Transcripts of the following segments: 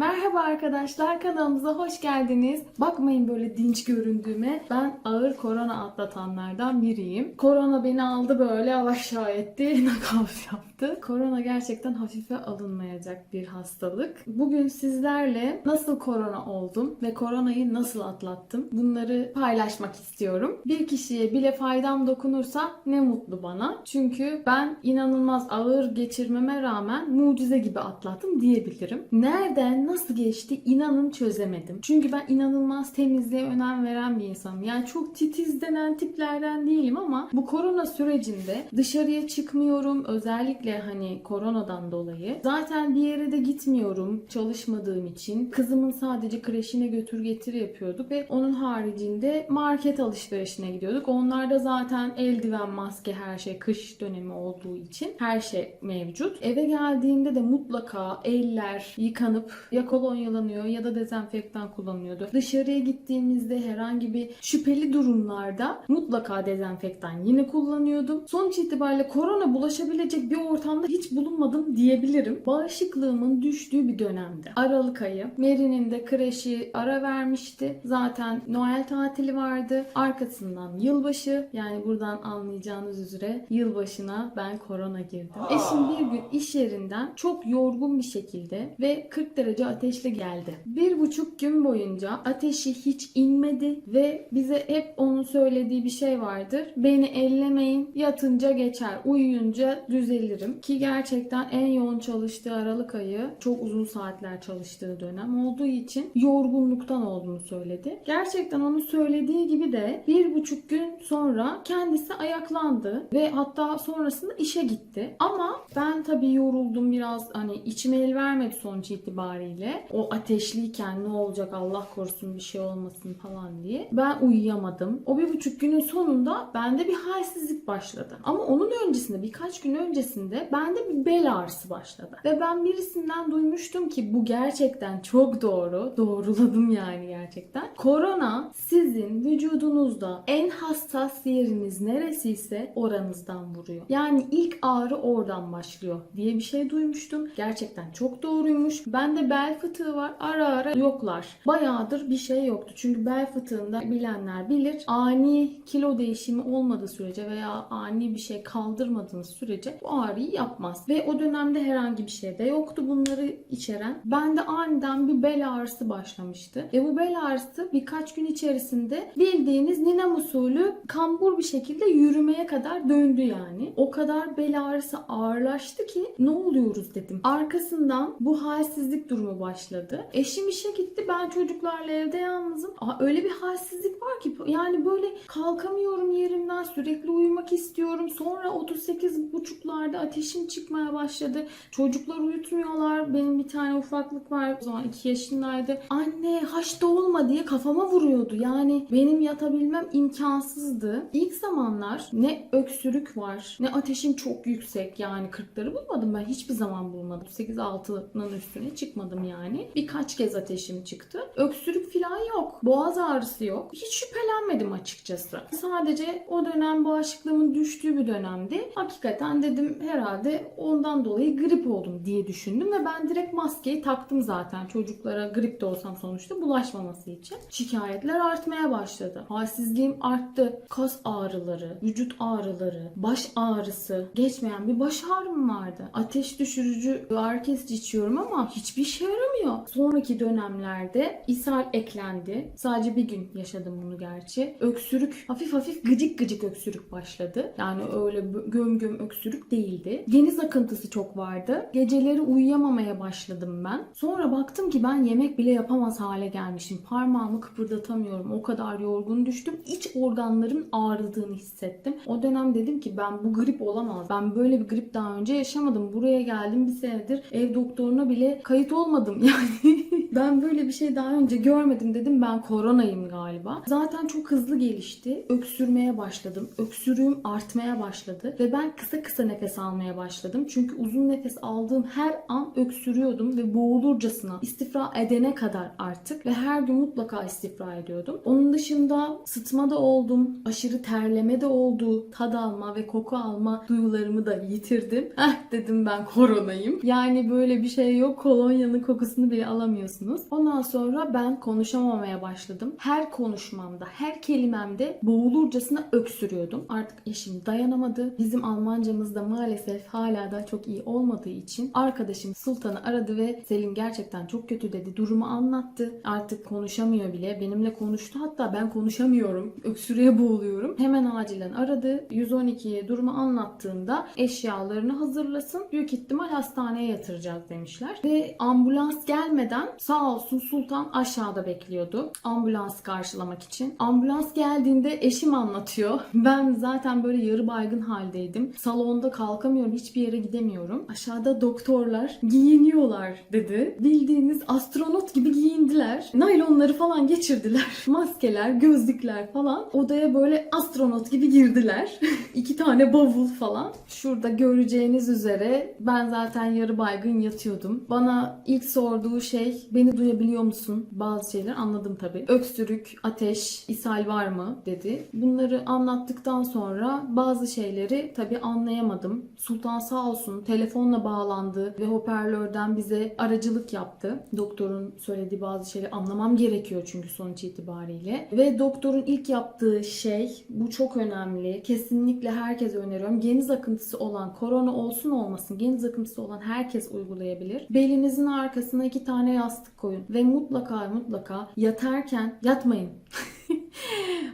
Merhaba arkadaşlar kanalımıza hoş geldiniz. Bakmayın böyle dinç göründüğüme. Ben ağır korona atlatanlardan biriyim. Korona beni aldı böyle aşağı etti. Nakavt yaptı. Korona gerçekten hafife alınmayacak bir hastalık. Bugün sizlerle nasıl korona oldum ve koronayı nasıl atlattım bunları paylaşmak istiyorum. Bir kişiye bile faydam dokunursa ne mutlu bana. Çünkü ben inanılmaz ağır geçirmeme rağmen mucize gibi atlattım diyebilirim. Nereden nasıl geçti inanın çözemedim. Çünkü ben inanılmaz temizliğe önem veren bir insanım. Yani çok titiz denen tiplerden değilim ama bu korona sürecinde dışarıya çıkmıyorum. Özellikle hani koronadan dolayı. Zaten bir yere de gitmiyorum çalışmadığım için. Kızımın sadece kreşine götür getir yapıyorduk ve onun haricinde market alışverişine gidiyorduk. Onlarda zaten eldiven, maske her şey kış dönemi olduğu için her şey mevcut. Eve geldiğimde de mutlaka eller yıkanıp ya kolonyalanıyor ya da dezenfektan kullanıyordu. Dışarıya gittiğimizde herhangi bir şüpheli durumlarda mutlaka dezenfektan yine kullanıyordum. Sonuç itibariyle korona bulaşabilecek bir ortamda hiç bulunmadım diyebilirim. Bağışıklığımın düştüğü bir dönemdi. Aralık ayı. Mary'nin de kreşi ara vermişti. Zaten Noel tatili vardı. Arkasından yılbaşı. Yani buradan anlayacağınız üzere yılbaşına ben korona girdim. Eşim bir gün iş yerinden çok yorgun bir şekilde ve 40 derece ateşle geldi. Bir buçuk gün boyunca ateşi hiç inmedi ve bize hep onun söylediği bir şey vardır. Beni ellemeyin, yatınca geçer, uyuyunca düzelirim. Ki gerçekten en yoğun çalıştığı Aralık ayı çok uzun saatler çalıştığı dönem olduğu için yorgunluktan olduğunu söyledi. Gerçekten onun söylediği gibi de bir buçuk gün sonra kendisi ayaklandı ve hatta sonrasında işe gitti. Ama ben tabii yoruldum biraz hani içime el vermedi sonuç itibariyle. O ateşliyken ne olacak Allah korusun bir şey olmasın falan diye. Ben uyuyamadım. O bir buçuk günün sonunda bende bir halsizlik başladı. Ama onun öncesinde birkaç gün öncesinde bende bir bel ağrısı başladı. Ve ben birisinden duymuştum ki bu gerçekten çok doğru. Doğruladım yani gerçekten. Korona sizin vücudunuzda en hassas yeriniz neresiyse oranızdan vuruyor. Yani ilk ağrı oradan başlıyor diye bir şey duymuştum. Gerçekten çok doğruymuş. Bende bel fıtığı var. Ara ara yoklar. Bayağıdır bir şey yoktu. Çünkü bel fıtığında bilenler bilir. Ani kilo değişimi olmadığı sürece veya ani bir şey kaldırmadığınız sürece bu ağrıyı yapmaz. Ve o dönemde herhangi bir şey de yoktu bunları içeren. Bende aniden bir bel ağrısı başlamıştı. Ve bu bel ağrısı birkaç gün içerisinde bildiğiniz ninem usulü kambur bir şekilde yürümeye kadar döndü yani. O kadar bel ağrısı ağırlaştı ki ne oluyoruz dedim. Arkasından bu halsizlik durumu başladı. Eşim işe gitti. Ben çocuklarla evde yalnızım. Aa, öyle bir halsizlik var ki yani böyle kalkamıyorum yerimden. Sürekli uyumak istiyorum. Sonra 38 buçuklarda ateşim çıkmaya başladı. Çocuklar uyutmuyorlar. Benim bir tane ufaklık var. O zaman 2 yaşındaydı. Anne haşta olma diye kafama vuruyordu. Yani benim yatabilmem imkansızdı. İlk zamanlar ne öksürük var ne ateşim çok yüksek. Yani 40'ları bulmadım ben. Hiçbir zaman bulmadım. 8-6'nın üstüne çıkmadım yani. Birkaç kez ateşim çıktı. Öksürük falan yok. Boğaz ağrısı yok. Hiç şüphelenmedim açıkçası. Sadece o dönem bağışıklığımın düştüğü bir dönemdi. Hakikaten dedim herhalde ondan dolayı grip oldum diye düşündüm ve ben direkt maskeyi taktım zaten. Çocuklara grip de olsam sonuçta bulaşmaması için. Şikayetler artmaya başladı. Halsizliğim arttı. Kas ağrıları, vücut ağrıları, baş ağrısı, geçmeyen bir baş ağrım vardı. Ateş düşürücü ağrı kesici içiyorum ama hiçbir işe yaramıyor. Sonraki dönemlerde ishal eklendi. Sadece bir gün yaşadım bunu gerçi. Öksürük, hafif hafif gıcık gıcık öksürük başladı. Yani öyle göm göm öksürük değildi. Geniz akıntısı çok vardı. Geceleri uyuyamamaya başladım ben. Sonra baktım ki ben yemek bile yapamaz hale gelmişim. Parmağımı kıpırdatamıyorum. O kadar yorgun düştüm. İç organlarım ağrıdığını hissettim. O dönem dedim ki ben bu grip olamaz. Ben böyle bir grip daha önce yaşamadım. Buraya geldim bir senedir ev doktoruna bile kayıt olmadım. Yani ben böyle bir şey daha önce görmedim dedim. Ben koronayım galiba. Zaten çok hızlı gelişti. Öksürmeye başladım. Öksürüğüm artmaya başladı. Ve ben kısa kısa nefes almaya başladım. Çünkü uzun nefes aldığım her an öksürüyordum ve boğulurcasına istifra edene kadar artık ve her gün mutlaka istifra ediyordum. Onun dışında sıtma da oldum, aşırı terleme de oldu, tad alma ve koku alma duyularımı da yitirdim. Eh dedim ben koronayım. Yani böyle bir şey yok. Kolonyanın kokusunu bile alamıyorsunuz. Ondan sonra ben konuşamamaya başladım. Her konuşmamda, her kelimemde boğulurcasına öksürüyordum. Artık eşim dayanamadı. Bizim Almancamız da maalesef hala da çok iyi olmadığı için arkadaşım Sultan'ı aradı ve Selin gerçekten çok kötü dedi. Durumu anlattı. Artık konuşamıyor bile. Benimle konuştu. Hatta ben konuşamıyorum. Öksürüğe boğuluyorum. Hemen acilen aradı. 112'ye durumu anlattığında eşyalarını hazırlasın. Büyük ihtimal hastaneye yatıracağız demişler. Ve ambulans gelmeden sağ olsun Sultan aşağıda bekliyordu. Ambulans karşılamak için. Ambulans geldiğinde eşim anlatıyor. Ben zaten böyle yarı baygın haldeydim. Salonda kalkamıyorum. Hiçbir yere gidemiyorum. Aşağıda doktorlar giyiniyorlar dedi. Bildiğiniz astronot gibi giyindiler. Naylonları falan geçirdiler. Maskeler, gözlükler falan. Odaya böyle astronot gibi girdiler. İki tane bavul falan. Şurada göreceğiniz üzere ben zaten yarı baygın yatıyordum. Bana ilk sorduğu şey beni duyabiliyor musun? Bazı şeyler anladım tabii. Öksürük, ateş, ishal var mı dedi. Bunları anlattıktan sonra bazı şeyleri tabii anlayamadım. Sultan sağ olsun telefonla bağlandı ve hoparlörden bize aracılık yaptı. Doktorun söylediği bazı şeyleri anlamam gerekiyor çünkü sonuç itibariyle. Ve doktorun ilk yaptığı şey bu çok önemli. Kesinlikle herkese öneriyorum. Geniz akıntısı olan korona olsun olmasın geniz akıntısı olan herkes uygulayabilir. Belinizin arkasına iki tane yastık koyun ve mutlaka mutlaka yatarken yatmayın.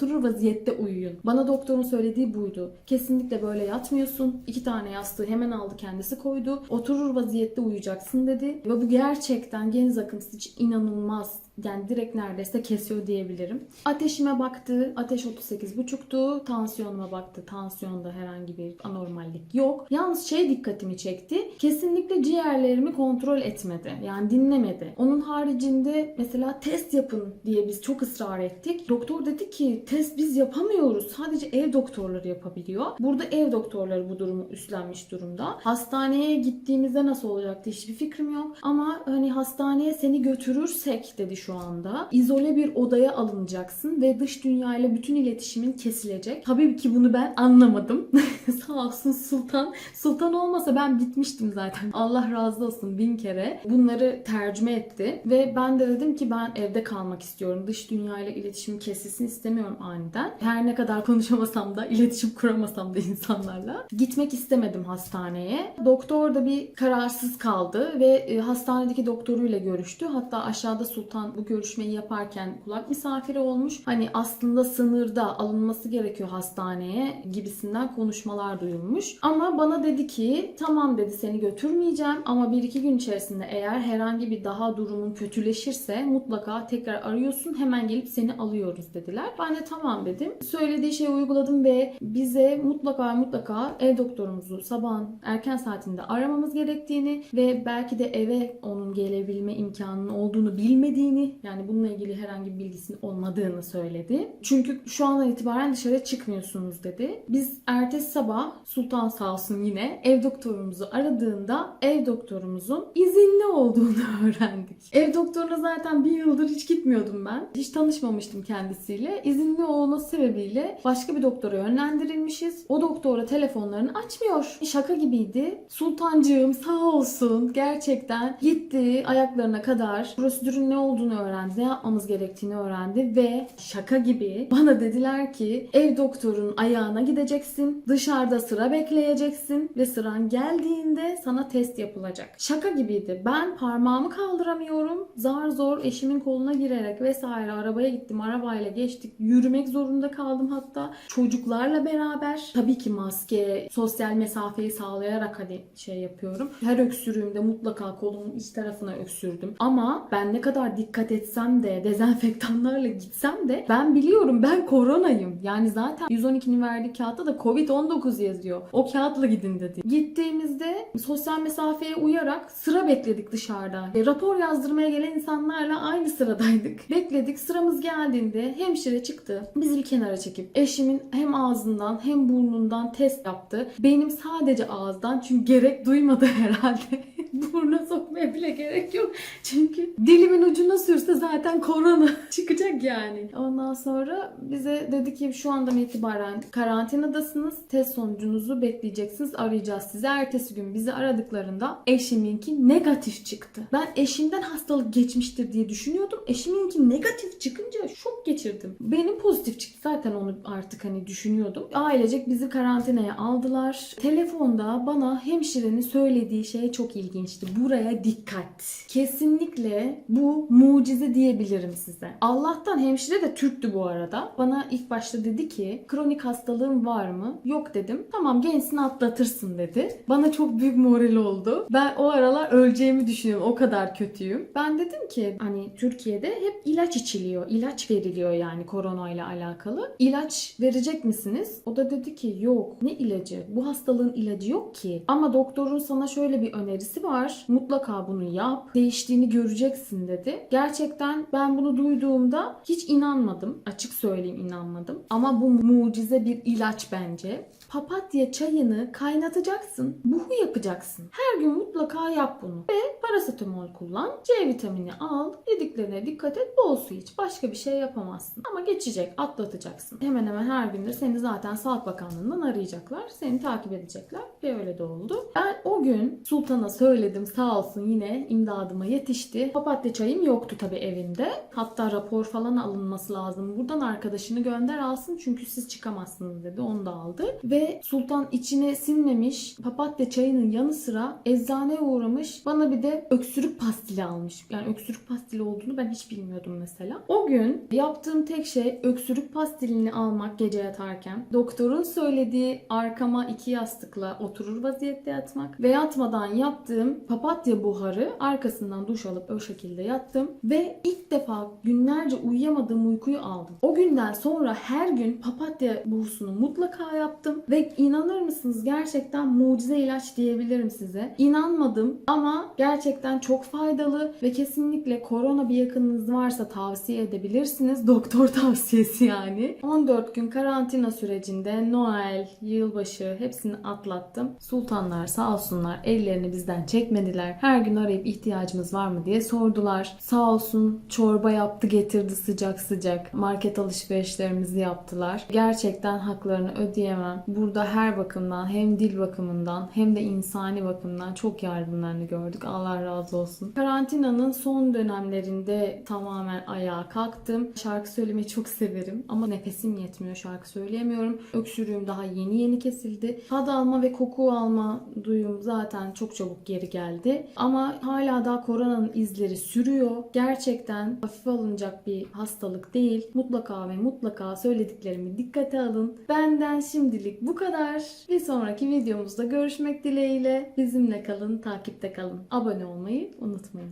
Oturur vaziyette uyuyun. Bana doktorun söylediği buydu. Kesinlikle böyle yatmıyorsun. İki tane yastığı hemen aldı kendisi koydu. Oturur vaziyette uyuyacaksın dedi. Ve bu gerçekten geniz akıntısı için inanılmaz. Yani direkt neredeyse kesiyor diyebilirim. Ateşime baktı. Ateş 38,5'tu. Tansiyonuma baktı. Tansiyonda herhangi bir anormallik yok. Yalnız şey dikkatimi çekti. Kesinlikle ciğerlerimi kontrol etmedi. Yani dinlemedi. Onun haricinde mesela test yapın diye biz çok ısrar ettik. Doktor dedi ki test biz yapamıyoruz. Sadece ev doktorları yapabiliyor. Burada ev doktorları bu durumu üstlenmiş durumda. Hastaneye gittiğimizde nasıl olacaktı hiçbir fikrim yok. Ama hani hastaneye seni götürürsek dedi şu anda. İzole bir odaya alınacaksın ve dış dünyayla bütün iletişimin kesilecek. Tabii ki bunu ben anlamadım. Sağ olsun Sultan. Sultan olmasa ben bitmiştim zaten. Allah razı olsun bin kere. Bunları tercüme etti. Ve ben de dedim ki ben evde kalmak istiyorum. Dış dünyayla iletişim kesilsin istemiyorum aniden. Her ne kadar konuşamasam da, iletişim kuramasam da insanlarla. Gitmek istemedim hastaneye. Doktor da bir kararsız kaldı ve e, hastanedeki doktoruyla görüştü. Hatta aşağıda Sultan bu görüşmeyi yaparken kulak misafiri olmuş. Hani aslında sınırda alınması gerekiyor hastaneye gibisinden konuşmalar duyulmuş. Ama bana dedi ki tamam dedi seni götürmeyeceğim ama bir iki gün içerisinde eğer herhangi bir daha durumun kötüleşirse mutlaka tekrar arıyorsun hemen gelip seni alıyoruz dediler. Ben de tamam dedim. Söylediği şeyi uyguladım ve bize mutlaka mutlaka ev doktorumuzu sabahın erken saatinde aramamız gerektiğini ve belki de eve onun gelebilme imkanının olduğunu bilmediğini yani bununla ilgili herhangi bir bilgisinin olmadığını söyledi. Çünkü şu andan itibaren dışarı çıkmıyorsunuz dedi. Biz ertesi sabah Sultan sağ olsun yine ev doktorumuzu aradığında ev doktorumuzun izinli olduğunu öğrendik. Ev doktoruna zaten bir yıldır hiç gitmiyordum ben. Hiç tanışmamıştım kendisiyle. İzinli olması sebebiyle başka bir doktora yönlendirilmişiz. O doktora telefonlarını açmıyor. Şaka gibiydi. Sultancığım sağ olsun gerçekten gitti ayaklarına kadar prosedürün ne olduğunu öğrendi, ne yapmamız gerektiğini öğrendi ve şaka gibi bana dediler ki ev doktorun ayağına gideceksin, dışarıda sıra bekleyeceksin ve sıran geldiğinde sana test yapılacak. Şaka gibiydi. Ben parmağımı kaldıramıyorum. Zar zor eşimin koluna girerek vesaire arabaya gittim. Arabayla geçtik. Yürümek zorunda kaldım hatta. Çocuklarla beraber. Tabii ki maske, sosyal mesafeyi sağlayarak hani şey yapıyorum. Her öksürüğümde mutlaka kolumun iç tarafına öksürdüm. Ama ben ne kadar dikkat dikkat etsem de dezenfektanlarla gitsem de ben biliyorum ben koronayım. Yani zaten 112'nin verdiği kağıtta da Covid-19 yazıyor. O kağıtla gidin dedi. Gittiğimizde sosyal mesafeye uyarak sıra bekledik dışarıda. E, rapor yazdırmaya gelen insanlarla aynı sıradaydık. Bekledik. Sıramız geldiğinde hemşire çıktı. Bizi bir kenara çekip eşimin hem ağzından hem burnundan test yaptı. Benim sadece ağızdan çünkü gerek duymadı herhalde. Buruna sokmaya bile gerek yok. Çünkü dilimin ucuna sürse zaten korona çıkacak yani. Ondan sonra bize dedi ki şu andan itibaren karantinadasınız. Test sonucunuzu bekleyeceksiniz. Arayacağız sizi. Ertesi gün bizi aradıklarında eşiminki negatif çıktı. Ben eşimden hastalık geçmiştir diye düşünüyordum. Eşiminki negatif çıkınca şok geçirdim. Benim pozitif çıktı. Zaten onu artık hani düşünüyordum. Ailecek bizi karantinaya aldılar. Telefonda bana hemşirenin söylediği şey çok ilginçti. Buraya dikkat. Kesinlikle bu mucize diyebilirim size. Allah'tan hemşire de Türktü bu arada. Bana ilk başta dedi ki kronik hastalığın var mı? Yok dedim. Tamam gençsin atlatırsın dedi. Bana çok büyük moral oldu. Ben o aralar öleceğimi düşünüyorum. O kadar kötüyüm. Ben dedim ki hani Türkiye'de hep ilaç içiliyor. ilaç veriliyor yani koronayla alakalı. İlaç verecek misiniz? O da dedi ki yok. Ne ilacı? Bu hastalığın ilacı yok ki. Ama doktorun sana şöyle bir önerisi var. Mutlaka bunu yap. Değiştiğini göreceksin dedi. Gerçekten ben bunu duyduğumda hiç inanmadım. Açık söyleyeyim inanmadım. Ama bu mucize bir ilaç bence. Papatya çayını kaynatacaksın. Buhu yapacaksın. Her gün mutlaka yap bunu. Ve parasetamol kullan. C vitamini al. Yediklerine dikkat et. Bol su iç. Başka bir şey yapamazsın. Ama geçecek. Atlatacaksın. Hemen hemen her günde seni zaten Sağlık Bakanlığı'ndan arayacaklar. Seni takip edecekler. Ve öyle de oldu. Ben o gün Sultan'a söyledim. Sağ olsun yine imdadıma yetişti. Papatya çayım yoktu tabii evinde. Hatta rapor falan alınması lazım. Buradan arkadaşını gönder alsın çünkü siz çıkamazsınız dedi. Onu da aldı. Ve Sultan içine sinmemiş papatya çayının yanı sıra eczaneye uğramış. Bana bir de öksürük pastili almış. Yani öksürük pastili olduğunu ben hiç bilmiyordum mesela. O gün yaptığım tek şey öksürük pastilini almak gece yatarken. Doktorun söylediği arkama iki yastıkla oturur vaziyette yatmak. Ve yatmadan yaptığım papatya buharı arkasından duş alıp o şekilde yattım. Ve ilk defa günlerce uyuyamadığım uykuyu aldım. O günden sonra her gün papatya buhusunu mutlaka yaptım. Ve inanır mısınız gerçekten mucize ilaç diyebilirim size. İnanmadım ama gerçekten çok faydalı ve kesinlikle korona bir yakınınız varsa tavsiye edebilirsiniz. Doktor tavsiyesi yani. 14 gün karantina sürecinde Noel, yılbaşı hepsini atlattım. Sultanlar sağ olsunlar ellerini bizden çekmediler. Her gün arayıp ihtiyacımız var mı diye sordular. Sağ olsun çorba yaptı getirdi sıcak sıcak. Market alışverişlerimizi yaptılar. Gerçekten haklarını ödeyemem. Burada her bakımdan hem dil bakımından hem de insani bakımdan çok yardımlarını gördük. Allah razı olsun. Karantinanın son dönemlerinde tamamen ayağa kalktım. Şarkı söylemeyi çok severim ama nefesim yetmiyor şarkı söyleyemiyorum. Öksürüğüm daha yeni yeni kesildi. Tad alma ve koku alma duyum zaten çok çabuk geri geldi. Ama hala daha koronanın izleri sürüyor. Gerçekten hafife alınacak bir hastalık değil. Mutlaka ve mutlaka söylediklerimi dikkate alın. Benden şimdilik bu kadar. Bir sonraki videomuzda görüşmek dileğiyle. Bizimle kalın, takipte kalın. Abone olmayı unutmayın.